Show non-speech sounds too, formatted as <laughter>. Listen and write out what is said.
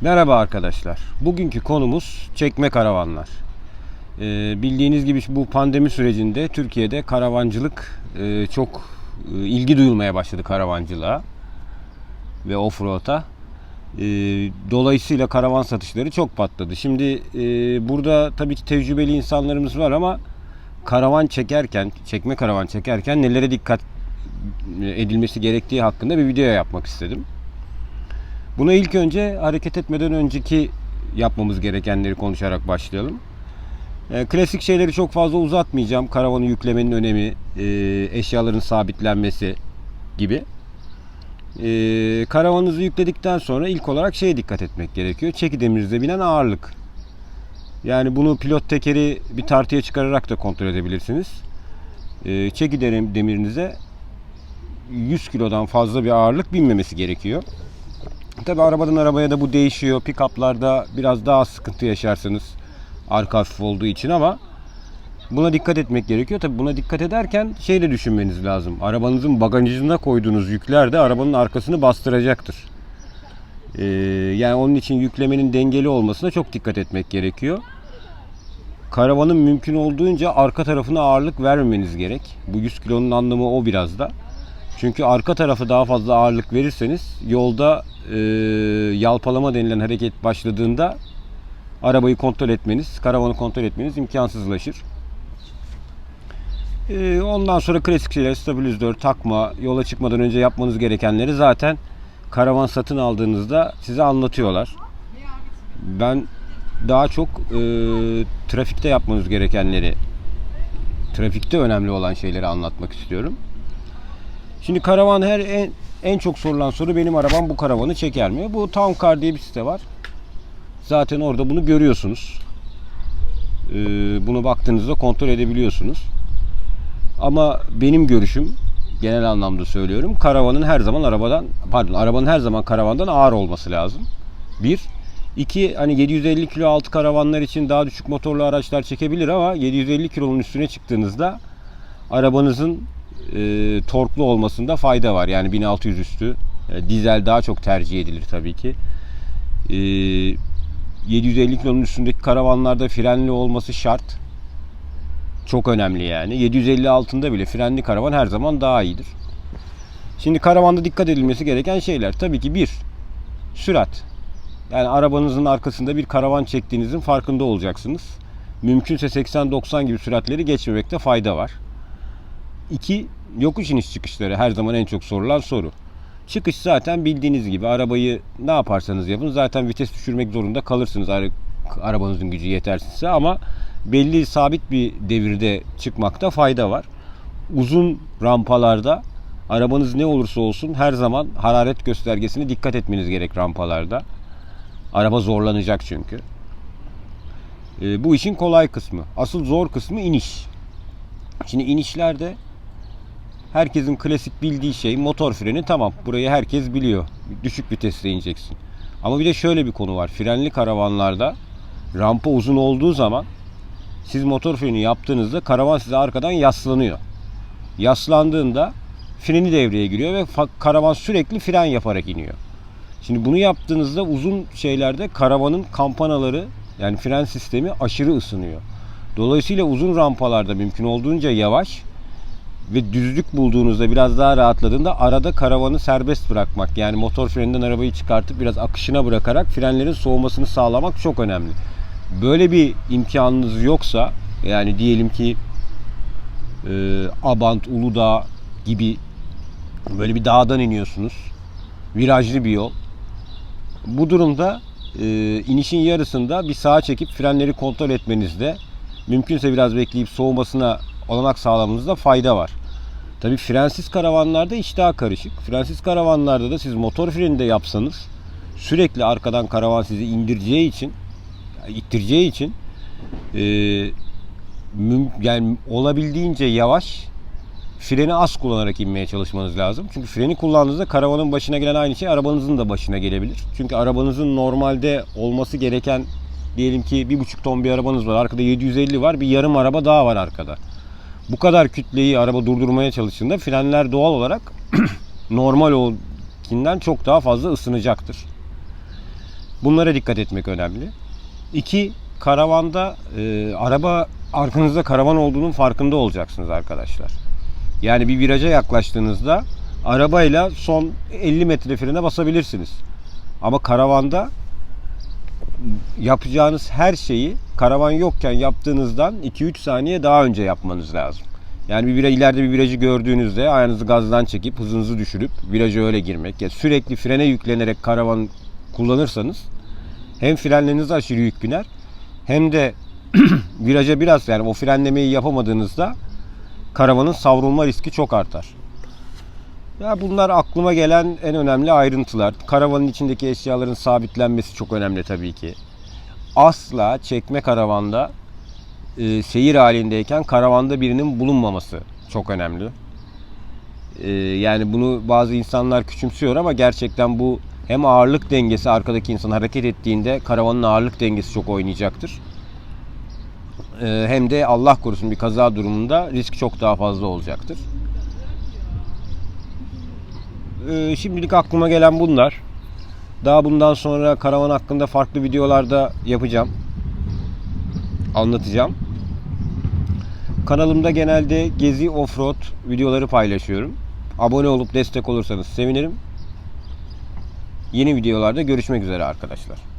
Merhaba arkadaşlar. Bugünkü konumuz çekme karavanlar. Ee, bildiğiniz gibi bu pandemi sürecinde Türkiye'de karavancılık e, çok e, ilgi duyulmaya başladı karavancılığa ve offroad'a. Ee, dolayısıyla karavan satışları çok patladı. Şimdi e, burada tabii ki tecrübeli insanlarımız var ama karavan çekerken, çekme karavan çekerken nelere dikkat edilmesi gerektiği hakkında bir video yapmak istedim. Buna ilk önce hareket etmeden önceki yapmamız gerekenleri konuşarak başlayalım. E, klasik şeyleri çok fazla uzatmayacağım. Karavanı yüklemenin önemi, e, eşyaların sabitlenmesi gibi. E, karavanınızı yükledikten sonra ilk olarak şeye dikkat etmek gerekiyor. Çekideminize binen ağırlık. Yani bunu pilot tekeri bir tartıya çıkararak da kontrol edebilirsiniz. E, çekidem demirinize 100 kilodan fazla bir ağırlık binmemesi gerekiyor. Tabi arabadan arabaya da bu değişiyor. Pick-up'larda biraz daha sıkıntı yaşarsınız. Arka hafif olduğu için ama buna dikkat etmek gerekiyor. Tabi buna dikkat ederken şey de düşünmeniz lazım. Arabanızın bagajına koyduğunuz yükler de arabanın arkasını bastıracaktır. Ee, yani onun için yüklemenin dengeli olmasına çok dikkat etmek gerekiyor. Karavanın mümkün olduğunca arka tarafına ağırlık vermemeniz gerek. Bu 100 kilonun anlamı o biraz da. Çünkü arka tarafı daha fazla ağırlık verirseniz yolda e, yalpalama denilen hareket başladığında arabayı kontrol etmeniz, karavanı kontrol etmeniz imkansızlaşır. E, ondan sonra klasik şeyler stabilizör, takma, yola çıkmadan önce yapmanız gerekenleri zaten karavan satın aldığınızda size anlatıyorlar. Ben daha çok e, trafikte yapmanız gerekenleri, trafikte önemli olan şeyleri anlatmak istiyorum. Şimdi karavan her en, en çok sorulan soru benim arabam bu karavanı çeker mi? Bu Town Car diye bir site var. Zaten orada bunu görüyorsunuz. Ee, bunu baktığınızda kontrol edebiliyorsunuz. Ama benim görüşüm genel anlamda söylüyorum. Karavanın her zaman arabadan pardon arabanın her zaman karavandan ağır olması lazım. Bir. İki hani 750 kilo altı karavanlar için daha düşük motorlu araçlar çekebilir ama 750 kilonun üstüne çıktığınızda arabanızın e, torklu olmasında fayda var. Yani 1600 üstü. E, dizel daha çok tercih edilir tabii ki. E, 750 kilonun üstündeki karavanlarda frenli olması şart. Çok önemli yani. 750 altında bile frenli karavan her zaman daha iyidir. Şimdi karavanda dikkat edilmesi gereken şeyler. Tabii ki bir, sürat. Yani arabanızın arkasında bir karavan çektiğinizin farkında olacaksınız. Mümkünse 80-90 gibi süratleri geçmemekte fayda var. İki, yokuş iniş çıkışları her zaman en çok sorulan soru. Çıkış zaten bildiğiniz gibi arabayı ne yaparsanız yapın zaten vites düşürmek zorunda kalırsınız ara- arabanızın gücü yetersizse ama belli sabit bir devirde çıkmakta fayda var. Uzun rampalarda arabanız ne olursa olsun her zaman hararet göstergesine dikkat etmeniz gerek rampalarda. Araba zorlanacak çünkü. Ee, bu işin kolay kısmı. Asıl zor kısmı iniş. Şimdi inişlerde herkesin klasik bildiği şey motor freni tamam burayı herkes biliyor. Düşük viteste ineceksin. Ama bir de şöyle bir konu var. Frenli karavanlarda rampa uzun olduğu zaman siz motor freni yaptığınızda karavan size arkadan yaslanıyor. Yaslandığında freni devreye giriyor ve karavan sürekli fren yaparak iniyor. Şimdi bunu yaptığınızda uzun şeylerde karavanın kampanaları yani fren sistemi aşırı ısınıyor. Dolayısıyla uzun rampalarda mümkün olduğunca yavaş ve düzlük bulduğunuzda biraz daha rahatladığında arada karavanı serbest bırakmak yani motor freninden arabayı çıkartıp biraz akışına bırakarak frenlerin soğumasını sağlamak çok önemli. Böyle bir imkanınız yoksa yani diyelim ki e, Abant, Uludağ gibi böyle bir dağdan iniyorsunuz. Virajlı bir yol. Bu durumda e, inişin yarısında bir sağa çekip frenleri kontrol etmenizde mümkünse biraz bekleyip soğumasına olanak sağlamanızda fayda var. Tabi frensiz karavanlarda iş daha karışık. Frensiz karavanlarda da siz motor freni de yapsanız sürekli arkadan karavan sizi indireceği için ittireceği için e, yani olabildiğince yavaş freni az kullanarak inmeye çalışmanız lazım. Çünkü freni kullandığınızda karavanın başına gelen aynı şey arabanızın da başına gelebilir. Çünkü arabanızın normalde olması gereken diyelim ki bir buçuk ton bir arabanız var. Arkada 750 var. Bir yarım araba daha var arkada. Bu kadar kütleyi araba durdurmaya çalıştığında frenler doğal olarak <clears throat> normal olkinden çok daha fazla ısınacaktır. Bunlara dikkat etmek önemli. İki, karavanda e, araba arkanızda karavan olduğunun farkında olacaksınız arkadaşlar. Yani bir viraja yaklaştığınızda arabayla son 50 metre frene basabilirsiniz. Ama karavanda yapacağınız her şeyi karavan yokken yaptığınızdan 2-3 saniye daha önce yapmanız lazım. Yani bir vira, ileride bir virajı gördüğünüzde ayağınızı gazdan çekip hızınızı düşürüp viraja öyle girmek. Ya sürekli frene yüklenerek karavan kullanırsanız hem frenlerinize aşırı yük biner hem de <clears throat> viraja biraz yani o frenlemeyi yapamadığınızda karavanın savrulma riski çok artar. Ya bunlar aklıma gelen en önemli ayrıntılar. Karavanın içindeki eşyaların sabitlenmesi çok önemli tabii ki. Asla çekme karavanda e, seyir halindeyken karavanda birinin bulunmaması çok önemli. E, yani bunu bazı insanlar küçümsüyor ama gerçekten bu hem ağırlık dengesi arkadaki insan hareket ettiğinde karavanın ağırlık dengesi çok oynayacaktır. E, hem de Allah korusun bir kaza durumunda risk çok daha fazla olacaktır. Ee, şimdilik aklıma gelen bunlar. Daha bundan sonra karavan hakkında farklı videolarda yapacağım. Anlatacağım. Kanalımda genelde gezi offroad videoları paylaşıyorum. Abone olup destek olursanız sevinirim. Yeni videolarda görüşmek üzere arkadaşlar.